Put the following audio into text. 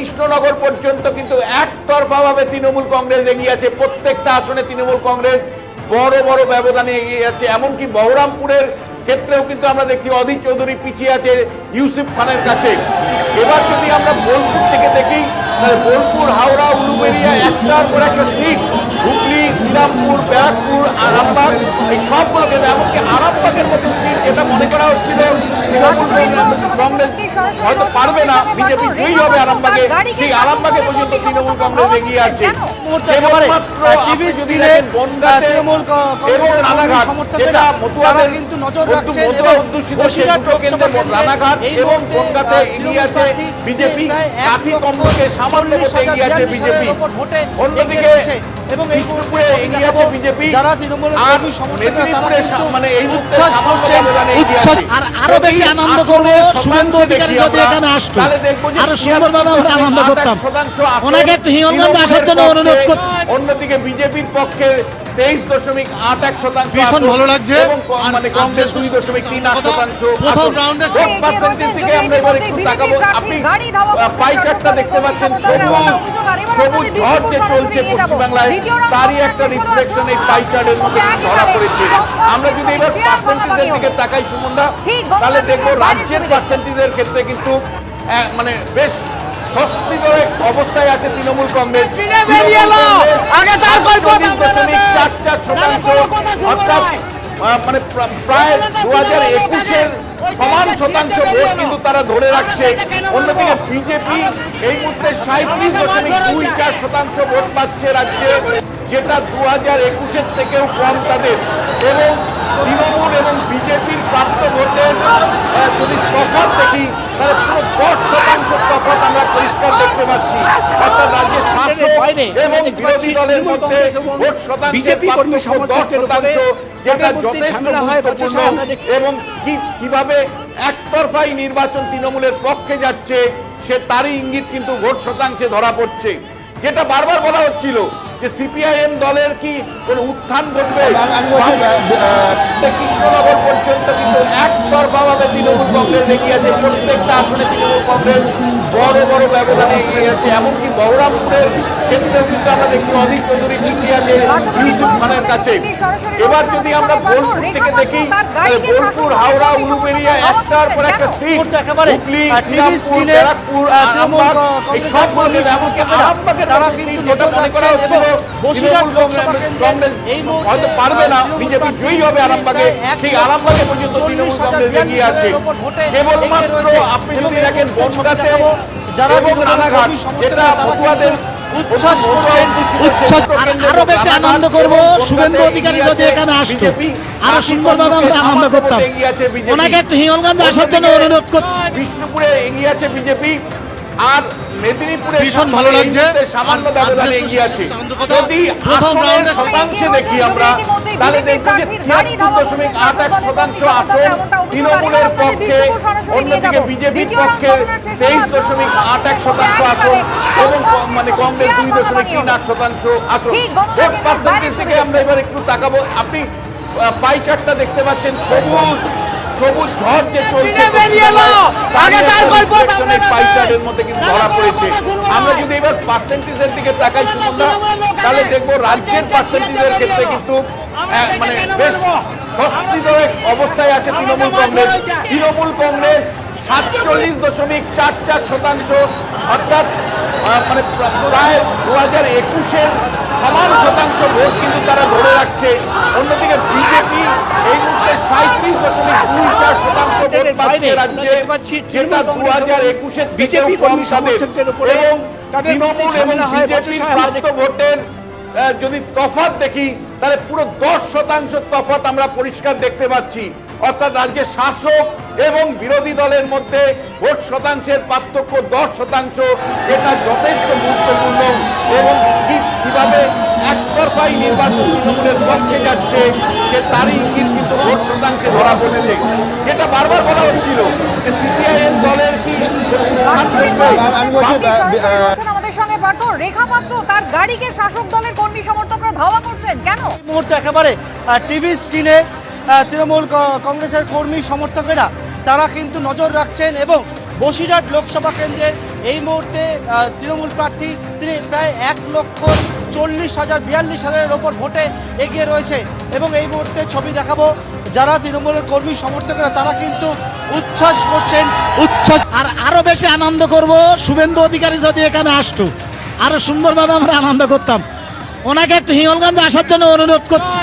কৃষ্ণনগর পর্যন্ত কিন্তু একতরফা ভাবে তৃণমূল কংগ্রেস এগিয়ে আছে। প্রত্যেকটা আসনে তৃণমূল কংগ্রেস বড় বড় ব্যবধানে এগিয়ে যাচ্ছে। এমনকি বহরামপুরের ক্ষেত্রেও কিন্তু আমরা দেখছি অধীর চৌধুরী পিছিয়ে আছে ইউসুফ খানের কাছে। এবার যদি আমরা বোলপুর থেকে দেখি, তাহলে বোলপুর, হাওড়া, উলুবেরিয়া একটার পর একটা সিট। হুগলি শ্রীরামপুর ব্যারাকপুর আরামবাগ এই সবগুলোকে এমনকি আরামবাগের মতো সিট যেটা মনে করা হচ্ছিল কংগ্রেস হয়তো পারবে না বিজেপি জয়ী হবে আরামবাগে সেই আরামবাগে পর্যন্ত তৃণমূল কংগ্রেস এগিয়ে আছে। কেন্দ্রে কেন্দ্রে বিজেপি। অন্যদিকে এবং এই বিজেপি যারা তৃণমূল কর্মী সমর্থকরা তারা কিন্তু মানে এই উচ্ছ্বাস করছেন উচ্ছ্বাস আর আরও বেশি আনন্দ আসলে করব শুভেন্দু অধিকারী যদি এখানে আসতো। আরও সুন্দরভাবে আমরা আনন্দ করতাম। শতাংশ আসন ওনাকে একটু হিঙ্গলগঞ্জ আসার জন্য অনুরোধ করছি। অন্যদিকে বিজেপির পক্ষে তেইশ দশমিক আট এক শতাংশ ভীষণ ভালো লাগছে। মানে কংগ্রেস দুই দশমিক তিন আট শতাংশ প্রথম আসন। ভোট পার্সেন্টেজ থেকে আমরা এবার একটু তাকাবো আপনি দেখতে পাচ্ছেন সবুজ সবুজ ঝড় যে চলছে। পশ্চিমবাংলায় তারই একটা রিফ্লেকশন এই মধ্যে ধরা পড়েছে আমরা যদি এবার পার্সেন্টেজের দিকে তাকাই সুমনদা তাহলে দেখব রাজ্যের পার্সেন্টেজের ক্ষেত্রে কিন্তু মানে বেশ স্বস্তিদায়ক অবস্থায় আছে তৃণমূল কংগ্রেস। বেরিয়ে আগে তার গল্প চল্লিশ আপনারা দশমিক দেন। চার চার শতাংশ অর্থাৎ মানে প্রায় দু হাজার একুশের শতাংশ ভোট কিন্তু তারা ধরে রাখছে। অন্যদিকে বিজেপি এই মুহূর্তে সাঁত্রিশ দশমিক দুই চার শতাংশ ভোট পাচ্ছে রাজ্যে যেটা দু হাজার একুশের থেকেও কম তাদের। এবং তৃণমূল এবং বিজেপির প্রাপ্ত ভোটের যদি তফাৎ দেখি তাহলে পুরো দশ শতাংশ তফাৎ আমরা পরিষ্কার দেখতে পাচ্ছি। বিজেপি কর্মী উপরে ঝামেলা হয়, বচসা আমরা দেখি। এবং কীভাবে একতরফাই নির্বাচন তৃণমূলের পক্ষে যাচ্ছে সে তারই ইঙ্গিত কিন্তু ভোট শতাংশে ধরা পড়ছে যেটা বারবার বলা হচ্ছিল যে সিপিআইএম দলের কি কোনো উত্থান ঘটবে? কৃষ্ণনগর পর্যন্ত কিন্তু একতরফা ভাবে তৃণমূল কংগ্রেস প্রত্যেকটা আসনে তৃণমূল কংগ্রেস বড় বড় ব্যবধানে এগিয়ে গেছে এমনকি বহরমপুরের ক্ষেত্রেও কিন্তু আমরা দেখি অধিক চৌধুরী ইউসুফ খানের কাছে। এবার যদি আমরা বোলপুর থেকে দেখি তাহলে বোলপুর হাওড়া উলুবেরিয়া একটার পর একটা সিট একেবারে, ব্যারাকপুর আরামবাগ এই এমনকি আরামবাগের তারা কিন্তু মনে করা বসিরহাট লোকসভা কংগ্রেস এই মুহূর্তে, পারবে না বিজেপি জয়ী হবে আরামবাগে সেই আরামবাগে পর্যন্ত তৃণমূল কংগ্রেস এগিয়ে আছে। হাজারের ওপর ভোটে কেবলমাত্র আপনি যদি দেখেন মুহূর্তে ছবি বনগাঁতে দেখাবো, যারা রানাঘাট যেটা তারা মতুয়াদের কিন্তু উচ্ছ্বাস করছেন, উচ্ছ্বাস আর আরও বেশি আনন্দ করব শুভেন্দু অধিকারী যদি এখানে আসতো আরও সুন্দরভাবে আমরা আনন্দ করতাম। ওনাকে একটু হিঙ্গলগঞ্জ আসার জন্য অনুরোধ করছি। বিষ্ণুপুরে এগিয়ে আছে বিজেপি। আর মেদিনীপুরে ভীষণ ভালো লাগছে। সামান্য ব্যবধানে এগিয়ে আছে। যদি প্রথম আসনের রাউন্ডের শতাংশে দেখি আমরা তাহলে দেখব যে তিয়াত্তর দশমিক আট এক শতাংশ আসন তৃণমূলের পক্ষে অন্যদিকে বিজেপির পক্ষে তেইশ দশমিক আট এক শতাংশ আসন এবং মানে কংগ্রেস দুই দশমিক তিন আট শতাংশ আসন। ঠিক, ভোট পার্সেন্টেজ থেকে আমরা এবার একটু তাকাবো। আপনি আহ, পাই চার্টটা দেখতে পাচ্ছেন। সবুজ। সবুজ ঝড় যে চলছে মধ্যে কিন্তু ধরা পড়েছে। আমরা যদি এবার পার্সেন্টেজের দিকে তাকাই সুমন্দা তাহলে দেখব রাজ্যের পার্সেন্টেজের ক্ষেত্রে কিন্তু মানে বেশ স্বস্তিদায়ক অবস্থায় আছে তৃণমূল কংগ্রেস। তৃণমূল কংগ্রেস সাতচল্লিশ দশমিক চার চার শতাংশ অর্থাৎ মানে প্রায় দু হাজার একুশের সমান শতাংশ ভোট কিন্তু তারা ধরে রাখছে। অন্যদিকে বিজেপি এই মুহূর্তে সাঁত্রিশ দশমিক দুই চার শতাংশ ভোট পাচ্ছে রাজ্যে। যেটা দু হাজার একুশের বিজেপি কর্মী সমর্থকদের উপরে এবং তৃণমূল এবং বিজেপির প্রাপ্ত ভোটের যদি তফাৎ দেখি তাহলে পুরো দশ শতাংশ তফাৎ আমরা পরিষ্কার দেখতে পাচ্ছি। অর্থাৎ রাজ্যের শাসক এবং বিরোধী দলের মধ্যে ভোট শতাংশের পার্থক্য দশ শতাংশ এটা যথেষ্ট গুরুত্বপূর্ণ এবং কি- কীভাবে একতরফাই নির্বাচন তৃণমূলের পক্ষে যাচ্ছে সে তারই ইঙ্গিত কিন্তু ভোট শতাংশে ধরা পড়েছে। যেটা বারবার বলা হচ্ছিল যে সিপিআইএম দলের কি পার্থ রেখা পাত্র তার গাড়িকে শাসক দলের কর্মী সমর্থকরা ধাওয়া করছেন। কেন? এই মুহূর্তে একেবারে টিভি স্ক্রিনে তৃণমূল কংগ্রেসের কর্মী সমর্থকেরা তারা কিন্তু নজর রাখছেন এবং বসিরহাট লোকসভা কেন্দ্রের এই মুহূর্তে তৃণমূল প্রার্থী তিনি প্রায় এক লক্ষ চল্লিশ হাজার বিয়াল্লিশ হাজারের ওপর ভোটে এগিয়ে রয়েছে। এবং এই মুহূর্তে ছবি দেখাবো যারা তৃণমূলের কর্মী সমর্থকরা তারা কিন্তু উচ্ছ্বাস করছেন উচ্ছ্বাস আর আরও বেশি আনন্দ করব শুভেন্দু অধিকারী যদি এখানে আসতো। আরও সুন্দরভাবে আমরা আনন্দ করতাম। ওনাকে একটু হিঙ্গলগঞ্জে আসার জন্য অনুরোধ করছি।